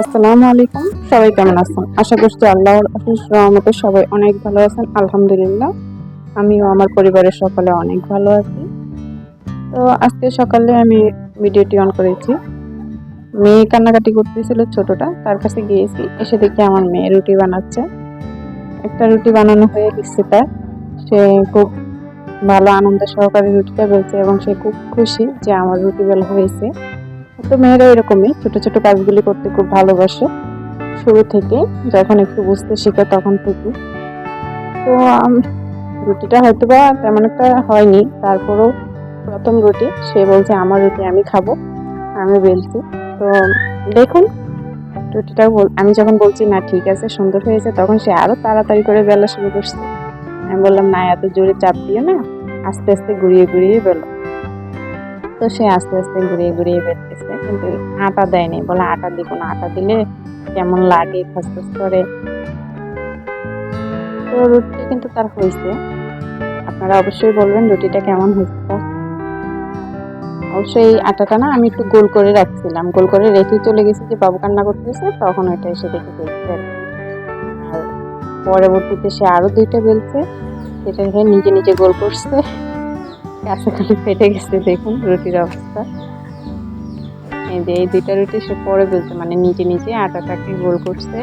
আসসালামু আলাইকুম। সবাই কেমন আছেন? আশা করছি আল্লাহর অশেষ রহমতে সবাই অনেক ভালো আছেন, আলহামদুলিল্লাহ। আমিও আমার পরিবারের সকলে অনেক ভালো আছি। তো আজকে সকালে আমি ভিডিওটি অন করেছি। মেয়ে কান্নাকাটি করতেছিল ছোটটা, তার কাছে গিয়েছি। এসে দেখি আমার মেয়ে রুটি বানাচ্ছে। একটা রুটি বানানো হয়ে গেছে তার। সে খুব ভালো আনন্দ সহকারে রুটিটা বেলছে এবং সে খুব খুশি যে আমার রুটি বেলা হয়েছে। তো মেয়েরা এরকমই, ছোট ছোট কাজগুলি করতে খুব ভালোবাসে। শুরু থেকে যখন একটু বুঝতে শিখে তখন থেকে। তো রুটিটা হয়তো বা তেমন একটা হয়নি। তারপরেও প্রথম রুটি, সে বলছে, আমার রুটি আমি খাব, আমি বেলছি। তো, দেখুন, রুটিটা আমি যখন বলছি, না, ঠিক আছে, সুন্দর হয়েছে, তখন সে আরও তাড়াতাড়ি করে বেলা শুরু করছে। আমি বললাম, না, এত জোরে চাপ দিও না, আস্তে আস্তে ঘুরিয়ে ঘুরিয়ে বেলো। তো সে আস্তে আস্তে ঘুরিয়ে ঘুরিয়ে বেরতেছে কিন্তু আটা দেয়নি, বলে আটা দিব না, আটা দিলে কেমন লাগে, খসখস করে। তো রুটি কিন্তু তার হয়েছে। আপনারা অবশ্যই বলবেন রুটিটা কেমন হয়েছে অবশ্যই আটাটা না আমি একটু গোল করে রাখছিলাম, গোল করে রেখে চলে গেছি যে বাবু কান্না করতেছে, তখন ওইটা এসে দেখে ফেলছে আর পরবর্তীতে সে আরও দুইটা বেলছে, সেটা নিজে নিজে গোল করছে। কাছাকাছি ফেটে গেছে দেখুন, রুটির অবস্থা। এই যে, এই দুইটা রুটি সে পরে বেলছে মানে নিজে নিজে আটাটাকে গোল করছে।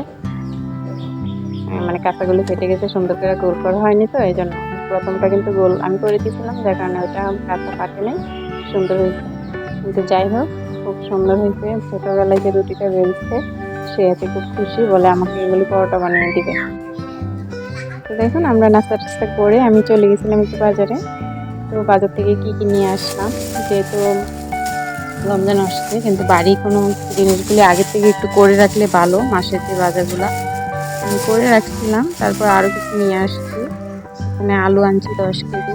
মানে কাঁচাগুলো ফেটে গেছে, সুন্দর করে গোল করা হয়নি তো, এই জন্য প্রথমটা কিন্তু গোল আমি করে দিয়েছিলাম, যার কারণে ওটা কাঁচা পাকে নেই, সুন্দর হয়েছে। কিন্তু যাই হোক, খুব সুন্দর হয়েছে, ছোটোবেলায় যে রুটিটা বেলছে, সে এতে খুব খুশি বলে আমাকে এগুলি পরোটা বানিয়ে দিবে। তো দেখুন, আমরা নাস্তা টাস্তা করে আমি চলে গেছিলাম একটু বাজারে। তো বাজার থেকে কি কি নিয়ে আসলাম? যেহেতু রমজান আসছে কিন্তু বাড়ি কোনো জিনিসগুলি আগে থেকে একটু করে রাখলে ভালো মাসের যে বাজারগুলো। আমি করে রাখছিলাম তারপর আরও কিছু নিয়ে আসছি। এখানে আলু আনছি দশ কেজি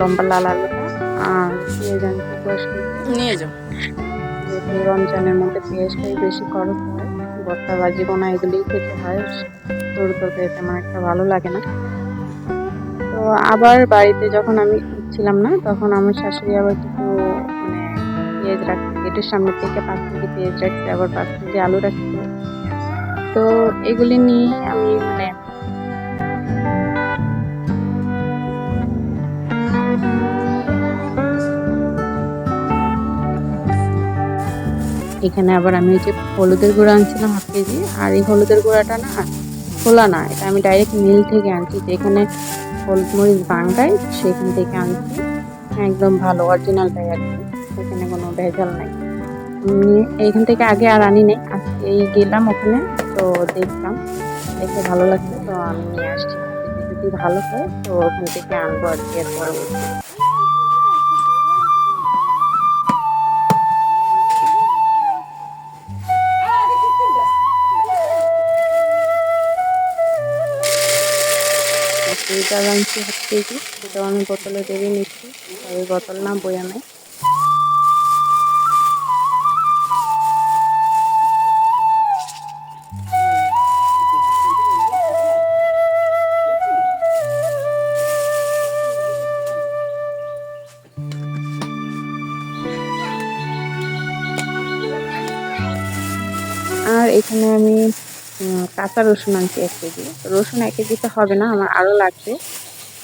লম্বা লাল আলুটা আর পেঁয়াজ আনছি দশ কেজি। নিয়ে যাও। রমজানের মধ্যে পেঁয়াজটাই বেশি খরচ হয় ভর্তা ভাজি বোনা এগুলিই খেতে হয় তরু তরকারি তেমন একটা ভালো লাগে না। তো আবার বাড়িতে যখন আমি ছিলাম না, তখন আমার শাশুড়ি আবার কিছু মানে পেঁয়াজ রাখছে গেটের সামনে থেকে পাঁচ কেজি পেঁয়াজ রাখছে, আবার পাঁচ কেজি আলু রাখছে। তো এগুলি নিয়ে আমি মানে এখানে আবার আমি যে হলুদের গুঁড়া আনছিলাম হাফ কেজি, আর এই হলুদের গুঁড়াটা না, খোলা না, এটা আমি ডাইরেক্ট মিল থেকে আনছি। যেখানে হলুদ মরিচ বাঙ্গাই সেখান থেকে আনছি একদম ভালো অরিজিনালটাই আর কি। সেখানে কোনো ভেজাল নাই। এইখান থেকে আগে আর আনি নেই আজকেই গেলাম ওখানে, তো দেখলাম, দেখে ভালো লাগছে, তো আমি নিয়ে আসছি। যদি ভালো হয়, তো ওখান থেকে আনব আর কি এর দুইটা আনছি হাফ কেজি। সেটাও আমি বোতলে দেবে নিচ্ছি। এই বোতল না বয়ামে আর এখানে আমি কাঁচা রসুন আনছি এক কেজি। তো রসুন এক কেজিতে হবে না, আমার আরও লাগবে।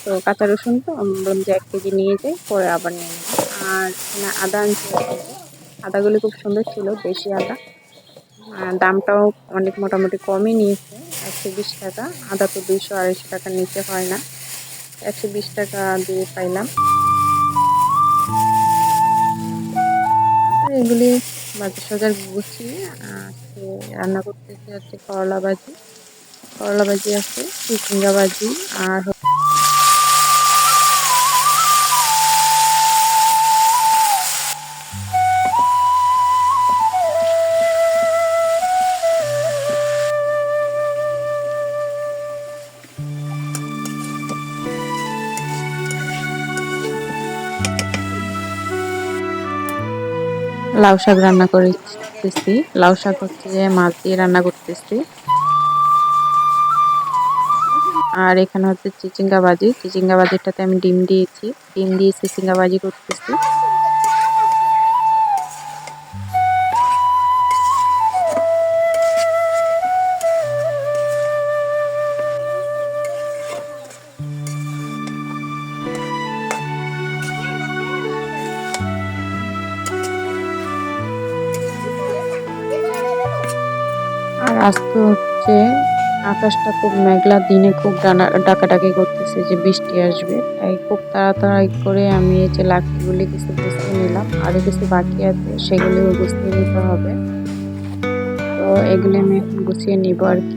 তো কাঁচা রসুন তো আমি বললাম যে এক কেজি নিয়ে যাই, পরে আবার নিয়ে আর আদা আনছি আদাগুলি খুব সুন্দর ছিল, দেশি আদা। দামটাও অনেক মোটামুটি কমই নিয়েছে, একশো বিশ টাকা। আদা তো দুইশো আড়াইশো টাকা নিতে হয় না। একশো বিশ টাকা দিয়ে পাইলাম। এগুলি বাজার সাজার গুছিয়ে আজকে রান্না করতেছি হচ্ছে করলা ভাজি। করলা ভাজি আছে, চিচিঙ্গা ভাজি, আর লাউ শাক রান্না করতেছি লাউ শাক হচ্ছে মাছ দিয়ে রান্না করতেছি। আর এখানে হচ্ছে চিচিঙ্গা ভাজি। চিচিঙ্গা ভাজিটাতে আমি ডিম দিয়েছি। ডিম দিয়ে চিচিঙ্গা ভাজি করতেছি। আজকে হচ্ছে, আকাশটা খুব মেঘলা, দিনে খুব ডাকাডাকি করতেছে যে বৃষ্টি আসবে। তাই খুব তাড়াতাড়ি করে আমি এই যে লাঠিগুলি কিছু গুছিয়ে নিলাম। আরও কিছু বাকি আছে সেগুলিও গুছিয়ে নিতে হবে। তো এগুলি আমি এখন গুছিয়ে নিব আর কি।